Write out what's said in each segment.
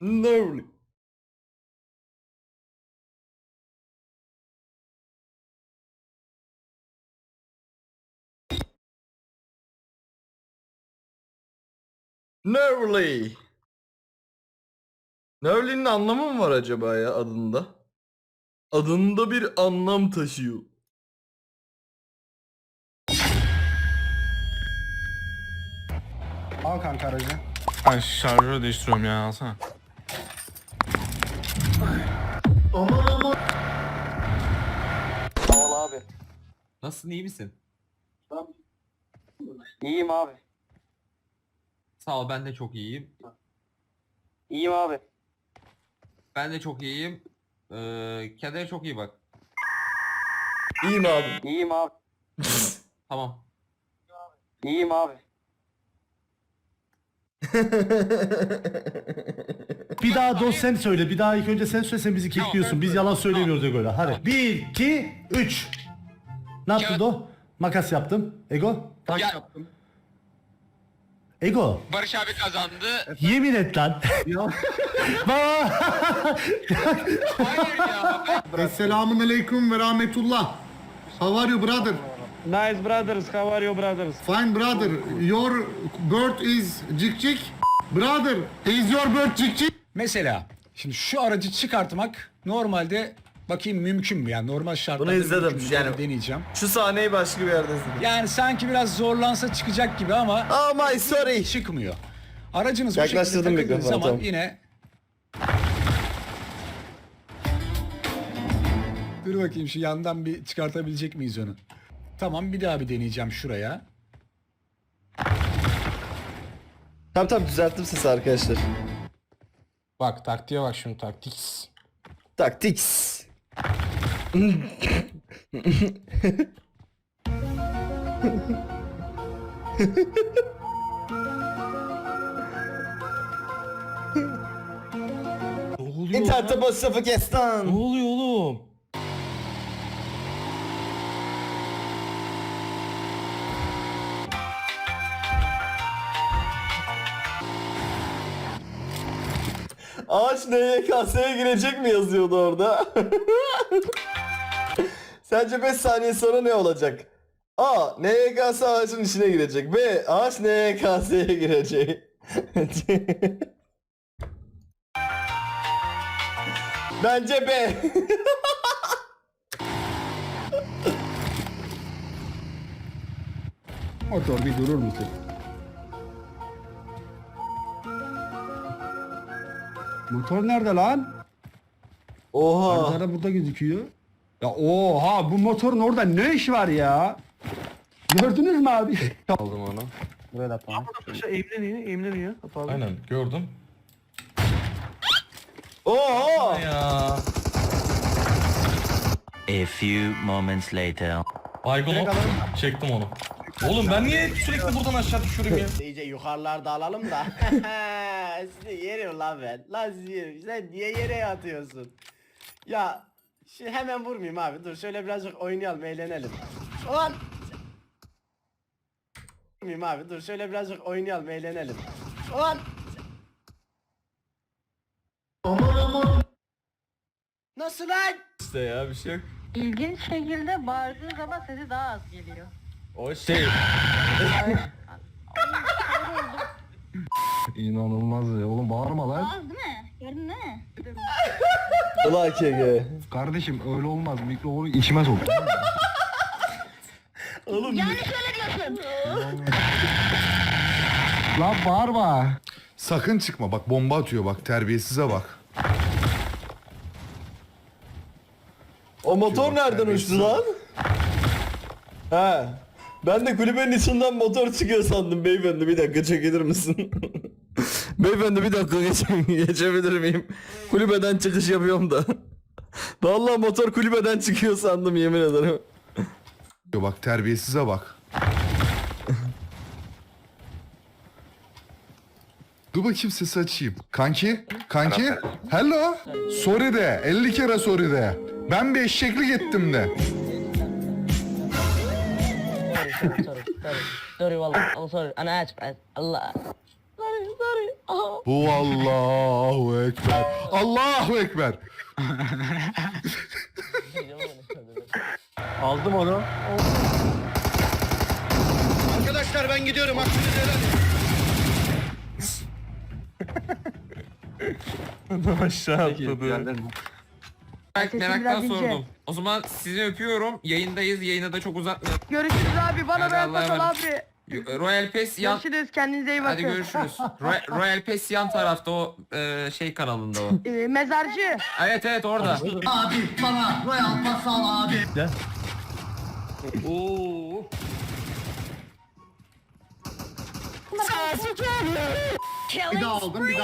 Nervely. Nervely. Nervely'nin anlamı mı var acaba ya adında? Adında bir anlam taşıyor. Al kanka aracı. Ay şarjörü değiştiriyorum ya alsana. Sağ ol abi. Nasılsın iyi misin? İyiyim abi. Sağ ol ben de çok iyiyim. İyiyim abi. Ben de çok iyiyim. Ee, kendine çok iyi bak. İyiyim abi. İyiyim abi. Tamam. İyiyim abi. Bir daha dost sen söyle. Bir daha ilk önce sen söyle sen bizi kekliyorsun. Biz yalan söylemiyoruz Ego'yla. Hadi. 1, 2, 3. Ne yaptın Do? Makas yaptım. Ego? Taş Ya- yaptım. Ego. Barış abi kazandı. Yemin et lan. Baba. Hayır ya. Esselamun aleyküm ve rahmetullah. How are you brother? Nice brothers. How are you brothers? Fine brother. Your bird is cik cik. Brother, is your bird cik cik? Mesela şimdi şu aracı çıkartmak normalde bakayım mümkün mü yani normal şartlarda Bunu izledim, mümkün mü? yani- deneyeceğim. Şu sahneyi başka bir yerde izledim. Yani sanki biraz zorlansa çıkacak gibi ama Oh my sorry. çıkmıyor. Aracınız bu şekilde Yaklaştırdım takıldığı mikrofonu, zaman tamam. yine Dur bakayım şu yandan bir çıkartabilecek miyiz onu? Tamam bir daha bir deneyeceğim şuraya. Tamam tamam düzelttim sesi arkadaşlar. Bak taktiğe bak şimdi taktik. Taktiks. Ne oluyor İnternette lan? masrafı kes Ne lan. oluyor oğlum? Ağaç NYKS'ye girecek mi yazıyordu orada? Sence 5 saniye sonra ne olacak? A. NYKS ağacın içine girecek. B. Ağaç NYKS'ye girecek. Bence B. Motor bir durur musun? Motor nerede lan? Oha. Manzara burada gözüküyor. Ya oha bu motorun orada ne iş var ya? Gördünüz mü abi? Aldım onu. Böyle tamam. Aynen gördüm. Oha. Ya. A few moments later. Baygın o. Çektim onu. Oğlum ben niye sürekli buradan aşağı düşüyorum ya? İyice yukarılarda alalım da. Sizi yerim lan ben. Lan sizi yerim. Sen niye yere yatıyorsun? Ya şimdi hemen vurmayayım abi. Dur şöyle birazcık oynayalım, eğlenelim. Ulan! Vurmayayım abi. Dur şöyle birazcık oynayalım, eğlenelim. Ulan! Nasıl lan? İşte ya bir şey yok. İlginç şekilde bağırdığın zaman sesi daha az geliyor. O şey. İnanılmaz ya oğlum bağırma lan. Az değil mi? Gördün değil mi? Ulan KG. Kardeşim öyle olmaz mikrofonu içime sok. Oğlum Yani şöyle diyorsun. lan bağırma. Sakın çıkma bak bomba atıyor bak terbiyesize bak. o motor nereden uçtu lan? He. Ben de kulübenin içinden motor çıkıyor sandım beyefendi bir dakika çekilir misin? beyefendi bir dakika geç geçebilir miyim? Kulübeden çıkış yapıyorum da. Vallahi motor kulübeden çıkıyor sandım yemin ederim. Bak terbiyesize bak. Dur bakayım sesi açayım. Kanki, kanki. Hello. Sorry de, 50 kere sorry de. Ben bir eşeklik ettim de sorry, sorry. Sorry vallahi. I'm sorry. Ana aç. Allah. Sorry, sorry. Aha. Bu Allahu Ekber. Allahu Ekber. Aldım onu. Arkadaşlar ben gidiyorum. Hakkınızı helal edin. Adam aşağı atladı. Merak, Sesim meraktan biraz ince. sordum. O zaman sizi öpüyorum. Yayındayız. Yayını da çok uzatmayalım. Görüşürüz abi. Bana Hadi ben Allah'a emanet. abi. Royal Pass yan... Görüşürüz. Kendinize iyi bakın. Hadi görüşürüz. Roy- Royal Pass yan tarafta o e, şey kanalında o. Ee, mezarcı. Evet evet orada. Gel. Oo.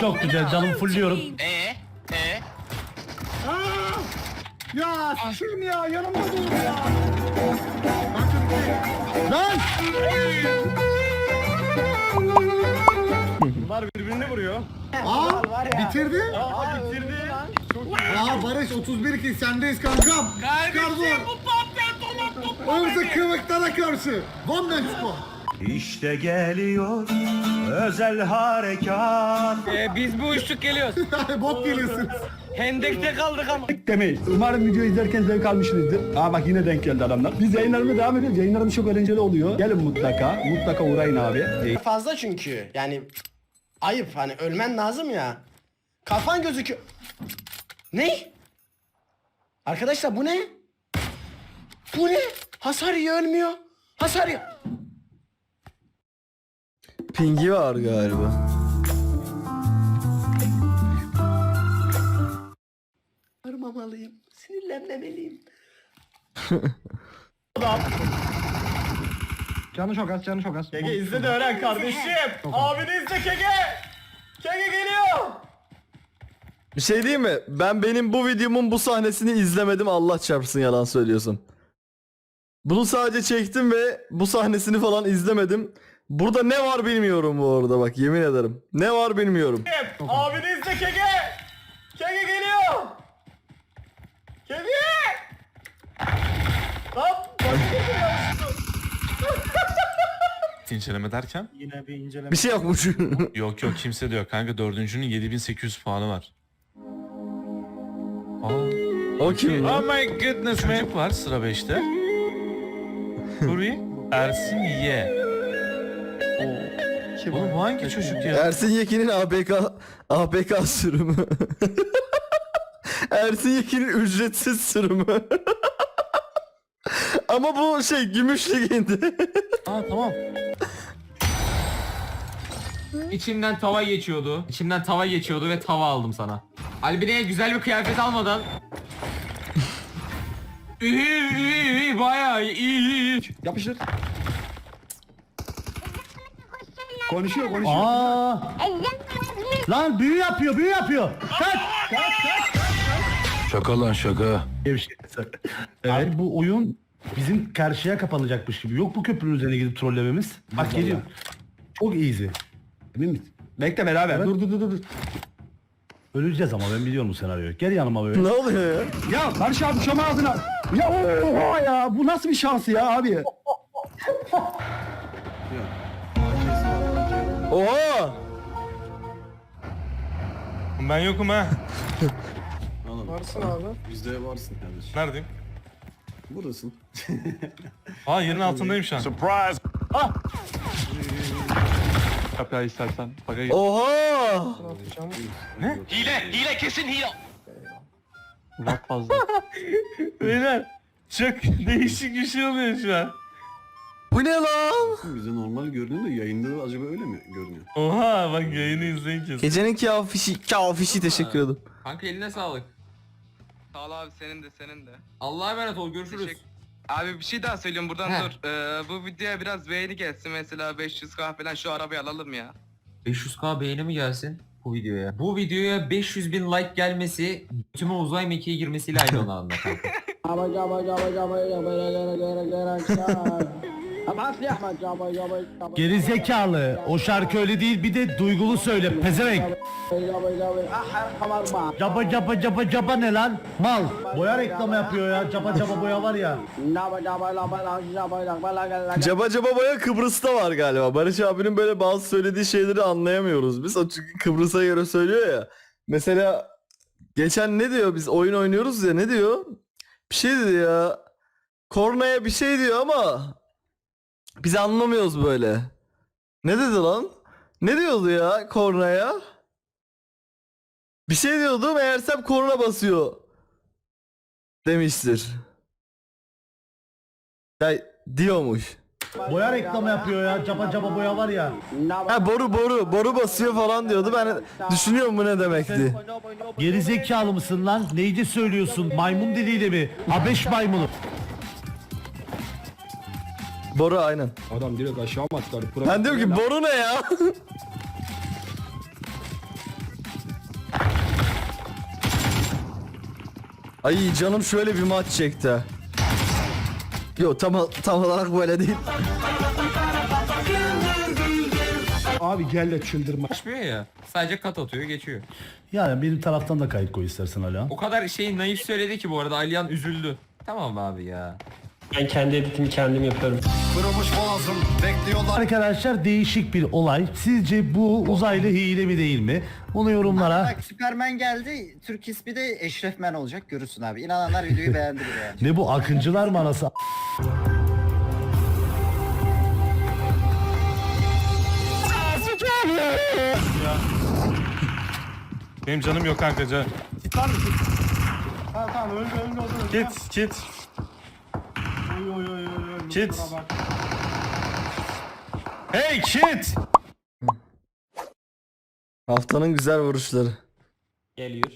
Çok güzel canım fulluyorum. Ee? Ee? Ya s**tim ya yanımda dur ya. Lan! Bunlar birbirini vuruyor. Aa Var ya. bitirdi. Aa, bitirdi. Aa Barış 31 kill sendeyiz kankam. Kardeşim bu Oysa kıvıklara karşı. One man squad. İşte geliyor özel harekat. Ee, biz bu uçtuk geliyoruz. Bot geliyorsunuz. Hendekte kaldık ama. Demeyin. Umarım video izlerken zevk almışsınızdır. Aa bak yine denk geldi adamlar. Biz yayınlarımıza devam ediyoruz. Yayınlarımız çok eğlenceli oluyor. Gelin mutlaka. Mutlaka uğrayın abi. Fazla çünkü. Yani ayıp hani ölmen lazım ya. Kafan gözüküyor. Ne? Arkadaşlar bu ne? Bu ne? Hasar yiyor ölmüyor. Hasar yiyor. Pingi var galiba. Kırmamalıyım. Sinirlenmemeliyim. Canı çok az, canı çok az. Kege izle de öğren kardeşim. Abini izle Kege. Kege geliyor. Bir şey diyeyim mi? Ben benim bu videomun bu sahnesini izlemedim Allah çarpsın yalan söylüyorsun. Bunu sadece çektim ve bu sahnesini falan izlemedim. Burada ne var bilmiyorum bu arada bak yemin ederim. Ne var bilmiyorum. Abini izle Kege. Kege geliyor. Kege. Lan İnceleme derken? Yine bir inceleme. Bir şey yokmuş. Yok yok kimse de yok kanka dördüncünün 7800 puanı var. Aa, o kim lan? oh my goodness man. Çocuk var sıra 5'te. Huri Ersin Ye. Oğlum bu hangi çocuk ya? Ersin Yekin'in APK APK sürümü. Ersin Yekin'in ücretsiz sürümü. Ama bu şey gümüş liginde. Aa tamam. İçimden tava geçiyordu. İçimden tava geçiyordu ve tava aldım sana. Albine'ye güzel bir kıyafet almadan. iyi iyi iyi bayağı iyi. Yapıştır. Konuşuyor, konuşuyor. Aa! Lan büyü yapıyor, büyü yapıyor. Kaç! Şaka lan şaka. Abi bu oyun bizim karşıya kapanacakmış gibi. Yok bu köprünün üzerine gidip trollememiz. Bak geliyor. Çok easy. Emin misin? Bekle beraber. Evet. Dur dur dur dur. Öleceğiz ama ben biliyorum bu senaryoyu. Gel yanıma böyle. ne oluyor ya? Ya Barış abi şama ağzına. Ya oha ya bu nasıl bir şans ya abi? Oha! Ben yokum ha. Varsın abi. Bizde varsın kardeşim. Neredeyim? Buradasın. Aa yerin altındayım şu an. Oha! Hile, hile kesin hile. Beyler çok değişik bir şey oluyor şu an. Bu ne lan? Bize normal görünüyor da yayında da acaba öyle mi görünüyor? Oha bak yayını izleyin kesin. Gecenin kafişi, kafişi teşekkür ederim. Kanka eline sağlık. Sağ ol abi senin de senin de. Allah'a emanet ol görüşürüz. Teşekkür- Abi bir şey daha söyleyeyim buradan He. dur. Ee, bu videoya biraz beğeni gelsin mesela 500k falan şu arabayı alalım ya. 500k beğeni mi gelsin bu videoya? Bu videoya 500 bin like gelmesi tüme uzay mekiğe girmesiyle aynı onu anlatan. Geri zekalı. O şarkı öyle değil bir de duygulu söyle pezevenk. Caba caba caba caba ne lan? Mal. Boya reklamı yapıyor ya. Caba caba boya var ya. Caba caba boya Kıbrıs'ta var galiba. Barış abinin böyle bazı söylediği şeyleri anlayamıyoruz biz. O çünkü Kıbrıs'a göre söylüyor ya. Mesela geçen ne diyor biz oyun oynuyoruz ya ne diyor? Bir şey dedi ya. Kornaya bir şey diyor ama biz anlamıyoruz böyle. Ne dedi lan? Ne diyordu ya kornaya? Bir şey diyordu meğersem korna basıyor. Demiştir. Ya diyormuş. Boya reklamı yapıyor ya. Caba caba boya var ya. Ha boru boru boru basıyor falan diyordu. Ben düşünüyorum bu ne demekti. Geri zekalı mısın lan? Neydi söylüyorsun? Maymun diliyle mi? Habeş maymunu. Boru aynen. Adam direkt aşağı mı atlar? Ben diyorum ki boru ne ya? Ay canım şöyle bir maç çekti. Yo tam tam olarak böyle değil. Abi gel de çıldırma. Açmıyor ya. Sadece kat atıyor geçiyor. Yani benim taraftan da kayıt koy istersen hala. O kadar şey naif söyledi ki bu arada Aliyan üzüldü. Tamam abi ya. Ben kendi editimi kendim yapıyorum. Arkadaşlar değişik bir olay. Sizce bu uzaylı hile mi değil mi? Bunu yorumlara. Süpermen geldi. Türk ismi de Eşrefmen olacak. Görürsün abi. İnananlar videoyu beğendi bile yani. Ne bu akıncılar mı anası? Benim canım yok kanka can. Tamam tamam öldü öldü öldü. Kit kit. Oy oy oy oy. oy. Kit. Kusura bak. Hey kit. Haftanın güzel vuruşları. Geliyor.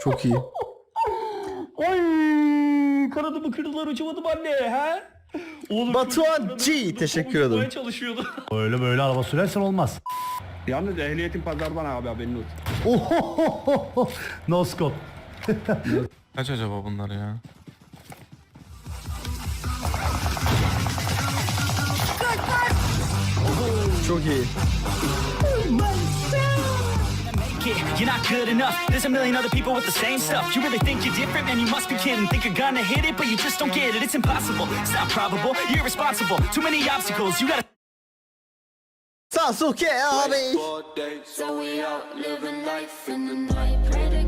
Çok iyi. Ay kanadımı kırdılar uçamadım anne ha? Oğlum Batuhan G teşekkür ederim. çalışıyordu. Öyle böyle araba sürersen olmaz. Yalnız ehliyetin pazardan abi haberin olsun. Ohohoho. No scope. Kaç acaba bunlar ya? Çok iyi. You're not good enough. There's a million other people with the same stuff. You really think you're different, man? You must be kidding. Think you're gonna hit it, but you just don't get it. It's impossible. It's not probable. You're irresponsible. Too many obstacles. You gotta. Sasuke abi. So we out living life in the night.